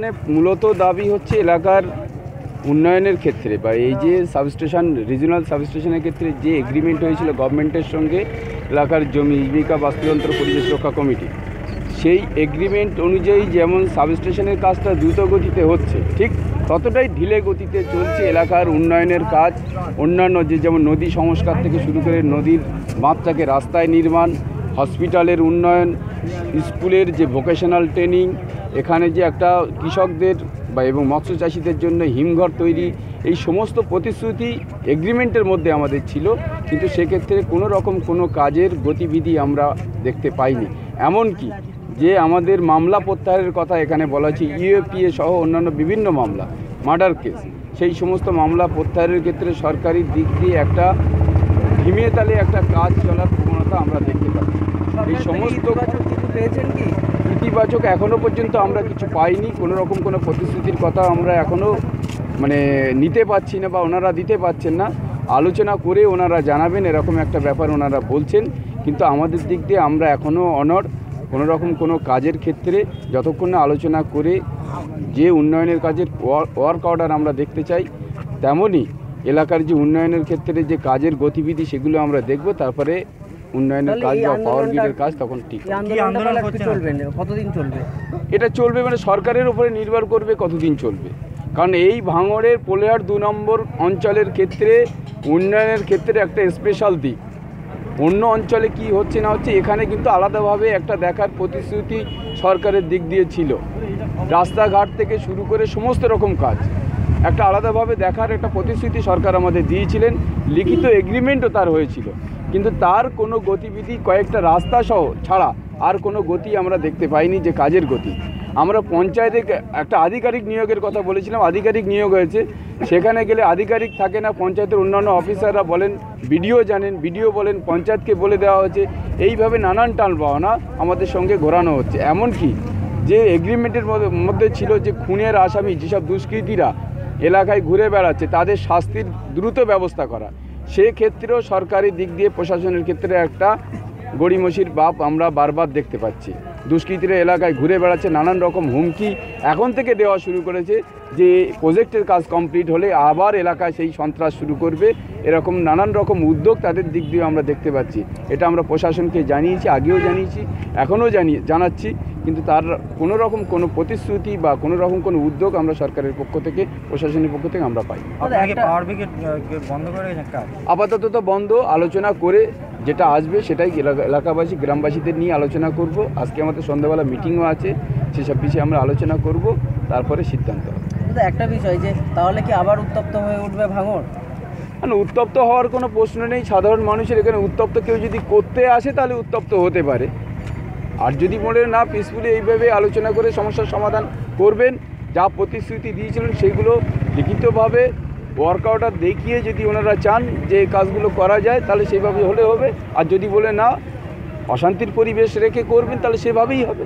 মানে মূলত দাবি হচ্ছে এলাকার উন্নয়নের ক্ষেত্রে বা এই যে সাবস্টেশন রিজিওনাল সাবস্টেশনের ক্ষেত্রে যে এগ্রিমেন্ট হয়েছিল গভর্নমেন্টের সঙ্গে এলাকার জমি, জীবিকা, বাস্তুতন্ত্র, পরিবেশ রক্ষা কমিটি, সেই এগ্রিমেন্ট অনুযায়ী যেমন সাবস্টেশনের কাজটা দ্রুত গতিতে হচ্ছে, ঠিক ততটাই ঢিলে গতিতে চলছে এলাকার উন্নয়নের কাজ। অন্যান্য যে যেমন নদী সংস্কার থেকে শুরু করে নদীর বাঁধটাকে রাস্তায় নির্মাণ হসপিটালের উন্নয়ন, স্কুলের যে ভোকেশনাল ট্রেনিং এখানে যে একটা কৃষকদের বা এবং মৎস্য চাষিদের জন্য হিমঘর তৈরি এই সমস্ত প্রতিশ্রুতি এগ্রিমেন্টের মধ্যে আমাদের ছিল কিন্তু সেক্ষেত্রে কোনো রকম কোনো কাজের গতিবিধি আমরা দেখতে পাইনি। এমনকি যে আমাদের মামলা প্রত্যাহারের কথা এখানে বলা হচ্ছে ইউএপিএ সহ অন্যান্য বিভিন্ন মামলা মার্ডার কেস সেই সমস্ত মামলা প্রত্যাহারের ক্ষেত্রে সরকারি দিক দিয়ে একটা ধিমিয়ে তালে একটা কাজ চলার প্রবণতা আমরা দেখতে পাচ্ছি। এই সমস্ত পেয়েছেন কি? ইতিবাচক এখনও পর্যন্ত আমরা কিছু পাইনি। কোনো রকম কোনো প্রতিশ্রুতির কথা আমরা এখনও মানে নিতে পারছি না বা ওনারা দিতে পারছেন না। আলোচনা করে ওনারা জানাবেন, এরকম একটা ব্যাপার ওনারা বলছেন। কিন্তু আমাদের দিক দিয়ে আমরা এখনও অনর কোনো রকম কোনো কাজের ক্ষেত্রে যতক্ষণ না আলোচনা করে যে উন্নয়নের কাজের ওয়ার্ক অর্ডার আমরা দেখতে চাই, তেমনই এলাকার যে উন্নয়নের ক্ষেত্রে যে কাজের গতিবিধি সেগুলো আমরা দেখব। তারপরে উন্নয়নের কাজ বা পাওয়ার গ্রিডের কাজ তখন ঠিক চলবে কতদিন চলবে? এটা চলবে মানে সরকারের উপরে নির্ভর করবে কতদিন চলবে। কারণ এই ভাঙড়ের পোলেহার দু নম্বর অঞ্চলের ক্ষেত্রে উন্নয়নের ক্ষেত্রে একটা স্পেশাল দিক। অন্য অঞ্চলে কি হচ্ছে না হচ্ছে এখানে কিন্তু আলাদাভাবে একটা দেখার প্রতিশ্রুতি সরকারের দিক দিয়ে ছিল। রাস্তাঘাট থেকে শুরু করে সমস্ত রকম কাজ। একটা আলাদাভাবে দেখার একটা প্রতিশ্রুতি সরকার আমাদের দিয়েছিলেন। লিখিত এগ্রিমেন্টও তার হয়েছিল। কিন্তু তার কোনো গতিবিধি কয়েকটা রাস্তা সহ ছাড়া আর কোনো গতি আমরা দেখতে পাইনি যে কাজের গতি। আমরা পঞ্চায়েতে একটা আধিকারিক নিয়োগের কথা বলেছিলাম। আধিকারিক নিয়োগ হয়েছে। সেখানে গেলে আধিকারিক থাকে না, পঞ্চায়েতের অন্যান্য অফিসাররা বলেন বিডিও জানেন বিডিও বলেন, পঞ্চায়েতকে বলে দেওয়া হয়েছে। এইভাবে নানান টান বাহানা আমাদের সঙ্গে ঘোরানো হচ্ছে। এমনকি যে এগ্রিমেন্টের মধ্যে ছিল যে খুনের আসামি, যেসব দুষ্কৃতীরা এলাকায় ঘুরে বেড়াচ্ছে, তাদের শাস্তির দ্রুত ব্যবস্থা করা। সেক্ষেত্রেও সরকারি দিক দিয়ে প্রশাসনের ক্ষেত্রে একটা গড়িমসির বাপ আমরা বারবার দেখতে পাচ্ছি। দুষ্কৃতীরা এলাকায় ঘুরে বেড়াচ্ছে নানান রকম হুমকি এখন থেকে দেওয়া শুরু করেছে যে প্রজেক্টের কাজ কমপ্লিট হলে আবার এলাকায় সেই সন্ত্রাস শুরু করবে। এরকম নানান রকম উদ্যোগ তাদের দিক দিয়ে আমরা দেখতে পাচ্ছি। এটা আমরা প্রশাসনকে জানিয়েছি আগেও জানিয়েছি এখনও জানি জানাচ্ছি। কিন্তু তার কোনো রকম কোনো প্রতিশ্রুতি বা কোনো রকম কোনো উদ্যোগ আমরা সরকারের পক্ষ থেকে প্রশাসনের পক্ষ থেকে আমরা পাই আপাতত তো বন্ধ আলোচনা করে যেটা আসবে সেটাই এলাকা- এলাকাবাসী গ্রামবাসীদের নিয়ে আলোচনা করব। আজকে আমাদের সন্ধ্যাবেলা মিটিংও আছে সেসব বিষয়ে আমরা আলোচনা করব তারপরে সিদ্ধান্ত একটা বিষয় যে তাহলে কি আবার উত্তপ্ত হয়ে উঠবে ভাঙর মানে উত্তপ্ত হওয়ার কোনো প্রশ্ন নেই সাধারণ মানুষের এখানে উত্তপ্ত কেউ যদি করতে আসে তাহলে উত্তপ্ত হতে পারে। আর যদি মনে না পিসফুলি এইভাবে আলোচনা করে সমস্যার সমাধান করবেন যা প্রতিশ্রুতি দিয়েছিলেন সেগুলো লিখিতভাবে ওয়ার্কআউটার দেখিয়ে যদি ওনারা চান যে কাজগুলো করা যায় তাহলে সেভাবে হলে হবে। আর যদি বলে না অশান্তির পরিবেশ রেখে করবেন তাহলে সেভাবেই হবে।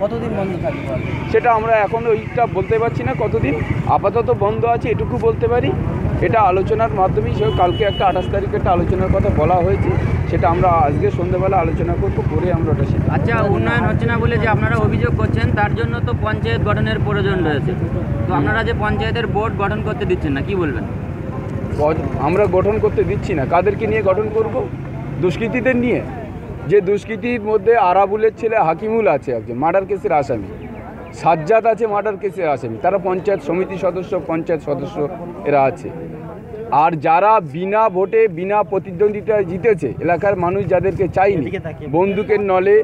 কতদিন বন্ধ থাকবে? সেটা আমরা এখন ওইটা বলতে পারছি না কতদিন। আপাতত বন্ধ আছে এটুকু বলতে পারি। এটা আলোচনার মাধ্যমেই কালকে একটা আঠাশ তারিখে একটা আলোচনার কথা বলা হয়েছে। সেটা আমরা আজকে সন্ধ্যাবেলা আলোচনা করব করে আমরা ওটা সিদ্ধান্ত আচ্ছা উন্নয়ন হচ্ছে না বলে যে আপনারা অভিযোগ করছেন তার জন্য তো পঞ্চায়েত গঠনের প্রয়োজন রয়েছে। তো আপনারা যে পঞ্চায়েতের বোর্ড গঠন করতে দিচ্ছেন না কি বলবেন? আমরা গঠন করতে দিচ্ছি না। কাদেরকে নিয়ে গঠন করব? দুষ্কৃতীদের নিয়ে। যে দুষ্কৃতির মধ্যে আরাবুলের ছেলে হাকিমুল আছে একজন মার্ডার কেসের আসামি। সাজ্জাদ আছে মার্ডার কেসের আসামি। তারা পঞ্চায়েত সমিতি সদস্য পঞ্চায়েত সদস্য এরা আছে। আর যারা বিনা ভোটে বিনা প্রতিদ্বন্দ্বিতায় জিতেছে এলাকার মানুষ যাদেরকে চাইনি বন্দুকের নলে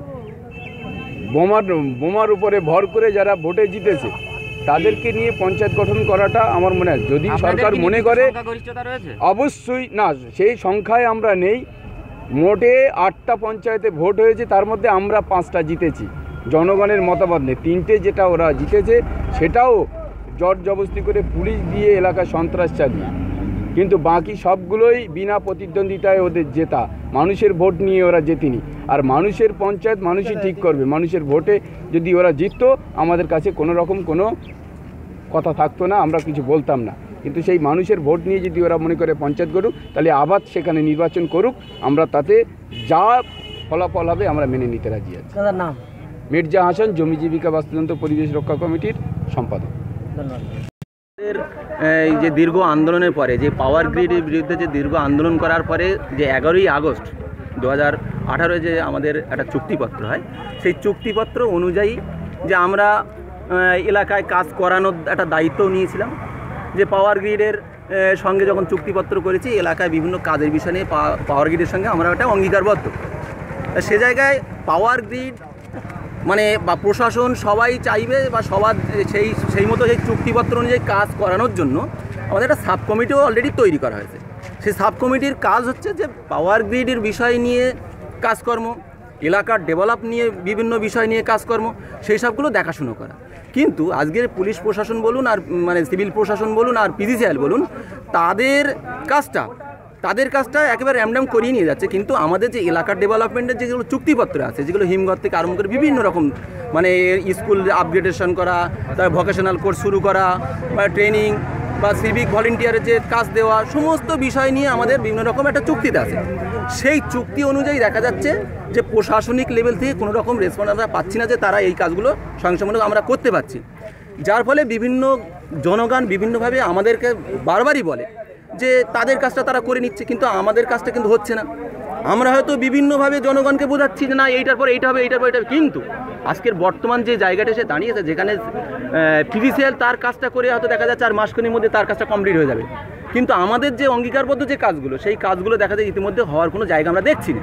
বোমার বোমার উপরে ভর করে যারা ভোটে জিতেছে তাদেরকে নিয়ে পঞ্চায়েত গঠন করাটা আমার মনে হয়। যদি সরকার মনে করে অবশ্যই না সেই সংখ্যায় আমরা নেই। মোটে আটটা পঞ্চায়েতে ভোট হয়েছে তার মধ্যে আমরা পাঁচটা জিতেছি। জনগণের মতামত নেই। তিনটে যেটা ওরা জিতেছে সেটাও জট জবস্তি করে পুলিশ দিয়ে এলাকায় সন্ত্রাস চালিয়ে। কিন্তু বাকি সবগুলোই বিনা প্রতিদ্বন্দ্বিতায় ওদের জেতা। মানুষের ভোট নিয়ে ওরা জেতেনি। আর মানুষের পঞ্চায়েত মানুষই ঠিক করবে। মানুষের ভোটে যদি ওরা জিততো আমাদের কাছে কোনো রকম কোনো কথা থাকতো না আমরা কিছু বলতাম না। কিন্তু সেই মানুষের ভোট নিয়ে যদি ওরা মনে করে পঞ্চায়েত করুক তাহলে আবার সেখানে নির্বাচন করুক। আমরা তাতে যা ফলাফল হবে আমরা মেনে নিতে রাজি আছি। নাম? মির্জা হাসান জমি জীবিকা বাস্তুতন্ত্র পরিবেশ রক্ষা কমিটির সম্পাদক। ধন্যবাদ। এই যে দীর্ঘ আন্দোলনের পরে, যে পাওয়ার গ্রিডের বিরুদ্ধে যে দীর্ঘ আন্দোলন করার পরে যে এগারোই আগস্ট দু হাজার আঠারোয় যে আমাদের একটা চুক্তিপত্র হয়, সেই চুক্তিপত্র অনুযায়ী যে আমরা এলাকায় কাজ করানোর একটা দায়িত্ব নিয়েছিলাম, যে পাওয়ার গ্রিডের সঙ্গে যখন চুক্তিপত্র করেছি, এলাকায় বিভিন্ন কাজের বিষয় নিয়ে পাওয়ার গ্রিডের সঙ্গে আমরা একটা অঙ্গীকারবদ্ধ। সে জায়গায় পাওয়ার গ্রিড মানে বা প্রশাসন সবাই চাইবে বা সবার সেই সেই মতো সেই চুক্তিপত্র অনুযায়ী কাজ করানোর জন্য আমাদের একটা সাব কমিটিও অলরেডি তৈরি করা হয়েছে। সেই সাব কমিটির কাজ হচ্ছে যে পাওয়ার গ্রিডের বিষয় নিয়ে কাজকর্ম, এলাকার ডেভেলপ নিয়ে বিভিন্ন বিষয় নিয়ে কাজকর্ম, সেই সবগুলো দেখাশুনো করা। কিন্তু আজকের পুলিশ প্রশাসন বলুন আর মানে সিভিল প্রশাসন বলুন আর পিজিসিএল বলুন, তাদের কাজটা তাদের কাজটা একেবারে র্যামডাম করিয়ে নিয়ে যাচ্ছে। কিন্তু আমাদের যে এলাকার ডেভেলপমেন্টের যেগুলো চুক্তিপত্র আছে, যেগুলো হিমঘর থেকে আরম্ভ করে বিভিন্ন রকম মানে স্কুল আপগ্রেডেশন করা তার ভোকেশনাল কোর্স শুরু করা, বা ট্রেনিং বা সিভিক ভলেন্টিয়ারের যে কাজ দেওয়া, সমস্ত বিষয় নিয়ে আমাদের বিভিন্ন রকম একটা চুক্তিতে আছে। সেই চুক্তি অনুযায়ী দেখা যাচ্ছে যে প্রশাসনিক লেভেল থেকে কোনো রকম রেসপন্স আমরা পাচ্ছি না যে তারা এই কাজগুলো সংশোধন আমরা করতে পারছি। যার ফলে বিভিন্ন জনগণ বিভিন্নভাবে আমাদেরকে বারবারই বলে যে তাদের কাজটা তারা করে নিচ্ছে কিন্তু আমাদের কাজটা কিন্তু হচ্ছে না। আমরা হয়তো বিভিন্নভাবে জনগণকে বোঝাচ্ছি যে না এইটার পর এইটা হবে এইটার পর এটা হবে। কিন্তু আজকের বর্তমান যে জায়গাটা এসে দাঁড়িয়েছে যেখানে পিভিসিএল তার কাজটা করে হয়তো দেখা যাচ্ছে আর মাসখানির মধ্যে তার কাজটা কমপ্লিট হয়ে যাবে। কিন্তু আমাদের যে অঙ্গীকারবদ্ধ যে কাজগুলো সেই কাজগুলো দেখা যায় ইতিমধ্যে হওয়ার কোনো জায়গা আমরা দেখছি না।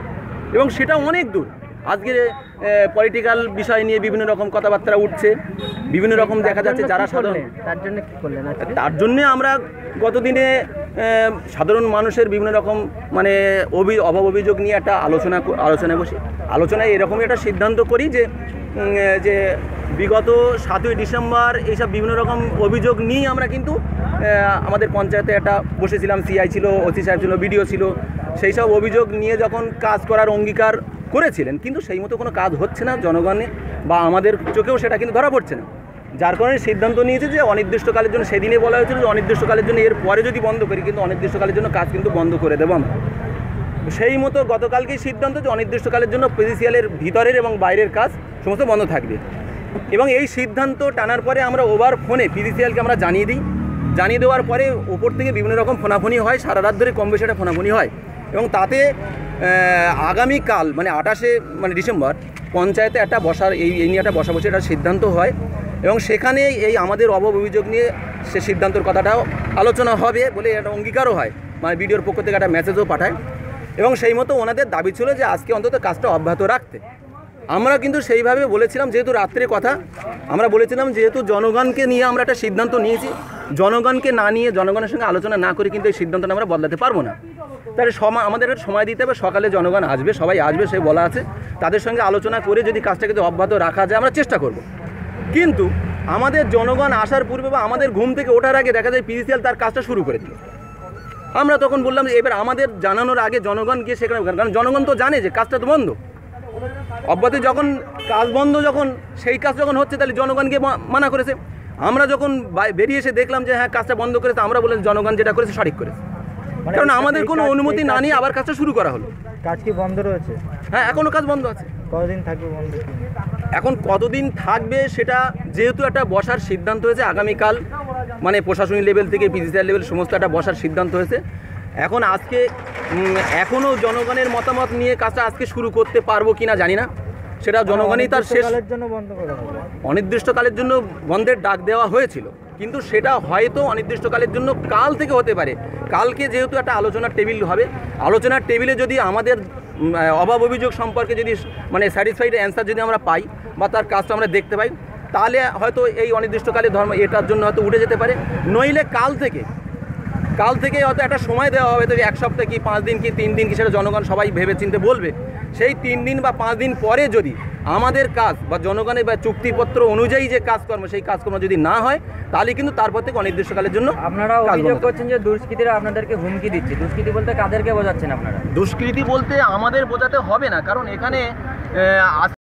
এবং সেটা অনেক দূর। আজকের পলিটিক্যাল বিষয় নিয়ে বিভিন্ন রকম কথাবার্তা উঠছে বিভিন্ন রকম দেখা যাচ্ছে যারা সাধারণ তার জন্য কি করলেন তার জন্যে আমরা গতদিনে সাধারণ মানুষের বিভিন্ন রকম মানে অভি, অভাব অভিযোগ নিয়ে একটা আলোচনা আলোচনায় বসি, আলোচনায় এরকমই একটা সিদ্ধান্ত করি যে যে বিগত সাতই ডিসেম্বর এইসব বিভিন্ন রকম অভিযোগ নিয়ে আমরা কিন্তু আমাদের পঞ্চায়েতে একটা বসেছিলাম, সিআই ছিল, ওসি সাহেব ছিল, বিডিও ছিল, সেই সব অভিযোগ নিয়ে যখন কাজ করার অঙ্গীকার করেছিলেন, কিন্তু সেই মতো কোনো কাজ হচ্ছে না জনগণে বা আমাদের চোখেও সেটা কিন্তু ধরা পড়ছে না। যার কারণে সিদ্ধান্ত নিয়েছে যে অনির্দিষ্টকালের জন্য, সেদিনে বলা হয়েছিল যে অনির্দিষ্টকালের জন্য এর পরে যদি বন্ধ করি, কিন্তু অনির্দিষ্টকালের জন্য কাজ কিন্তু বন্ধ করে দেবো আমরা। সেই মতো গতকালকেই সিদ্ধান্ত যে অনির্দিষ্টকালের জন্য পিজিসিএলের ভিতরের এবং বাইরের কাজ সমস্ত বন্ধ থাকবে। এবং এই সিদ্ধান্ত টানার পরে আমরা ওভার ফোনে পিজিসিএলকে আমরা জানিয়ে দিই। জানিয়ে দেওয়ার পরে ওপর থেকে বিভিন্ন রকম ফোনাফোনি হয়, সারা রাত ধরে কম বেশি একটা ফোনাফোনি হয়। এবং তাতে আগামীকাল মানে আঠাশে মানে ডিসেম্বর, পঞ্চায়েতে একটা বসার, এই এই নিয়ে একটা বসা বসে একটা সিদ্ধান্ত হয়। এবং সেখানে এই আমাদের অভাব অভিযোগ নিয়ে সে সিদ্ধান্তর কথাটাও আলোচনা হবে বলে একটা অঙ্গীকারও হয়। মানে বিডিওর পক্ষ থেকে একটা মেসেজও পাঠায়। এবং সেই মতো ওনাদের দাবি ছিল যে আজকে অন্তত কাজটা অব্যাহত রাখতে। আমরা কিন্তু সেইভাবে বলেছিলাম, যেহেতু রাত্রে কথা, আমরা বলেছিলাম যেহেতু জনগণকে নিয়ে আমরা একটা সিদ্ধান্ত নিয়েছি, জনগণকে না নিয়ে জনগণের সঙ্গে আলোচনা না করে কিন্তু এই সিদ্ধান্তটা আমরা বদলাতে পারব না। তাহলে সময় আমাদের সময় দিতে হবে, সকালে জনগণ আসবে, সবাই আসবে, সে বলা আছে। তাদের সঙ্গে আলোচনা করে যদি কাজটাকে অব্যাহত রাখা যায়, আমরা চেষ্টা করব। কিন্তু আমাদের জনগণ আসার পূর্বে বা আমাদের ঘুম থেকে ওঠার আগে দেখা যায় পিজিসিএল তার কাজটা শুরু করে দিল। আমরা তখন বললাম যে এবার আমাদের জানানোর আগে জনগণ গিয়ে সেখানে কারণ জনগণ তো জানে যে কাজটা তো বন্ধ। অব্যাহত যখন কাজ বন্ধ যখন সেই কাজ যখন হচ্ছে তাহলে জনগণকে মানা করেছে। আমরা যখন বেরিয়ে এসে দেখলাম যে হ্যাঁ কাজটা বন্ধ করেছে আমরা বললাম জনগণ যেটা করেছে সঠিক করেছে। মানে কারণ আমাদের কোনো অনুমতি না নিয়ে আবার কাজটা শুরু করা হলো। কাজ কি বন্ধ রয়েছে? হ্যাঁ এখনও কাজ বন্ধ আছে। কতদিন থাকবে বন্ধ? এখন কতদিন থাকবে সেটা যেহেতু একটা বসার সিদ্ধান্ত হয়েছে আগামীকাল মানে প্রশাসনিক লেভেল থেকে পিজিসিআর লেভেল সমস্ত একটা বসার সিদ্ধান্ত হয়েছে। এখন আজকে এখনও জনগণের মতামত নিয়ে কাজটা আজকে শুরু করতে পারব কি না জানি না। সেটা জনগণই তার শেষ অনির্দিষ্টকালের জন্য বন্ধ করা হবে অনির্দিষ্টকালের জন্য বন্ধের ডাক দেওয়া হয়েছিল। কিন্তু সেটা হয়তো অনির্দিষ্টকালের জন্য কাল থেকে হতে পারে। কালকে যেহেতু একটা আলোচনার টেবিল হবে আলোচনার টেবিলে যদি আমাদের অভাব অভিযোগ সম্পর্কে যদি মানে স্যাটিসফাইড অ্যান্সার যদি আমরা পাই বা তার কাজটা আমরা দেখতে পাই, তাহলে হয়তো এই অনির্দিষ্টকালে ধর্ম এটার জন্য হয়তো উঠে যেতে পারে। নইলে কাল থেকে কাল থেকে হয়তো একটা সময় দেওয়া হবে তো এক সপ্তাহ কি পাঁচ দিন কি তিন দিন কি সেটা জনগণ সবাই ভেবে চিনতে বলবে। সেই তিন দিন বা পাঁচ দিন পরে যদি আমাদের কাজ বা জনগণের বা চুক্তিপত্র অনুযায়ী যে কাজকর্ম সেই কাজকর্ম যদি না হয় তাহলে কিন্তু তারপর থেকে অনির্দিষ্টকালের জন্য আপনারা অভিযোগ করছেন যে দুষ্কৃতীরা আপনাদেরকে হুমকি দিচ্ছে। দুষ্কৃতী বলতে কাদেরকে বোঝাচ্ছেন আপনারা? দুষ্কৃতি বলতে আমাদের বোঝাতে হবে না কারণ এখানে আজ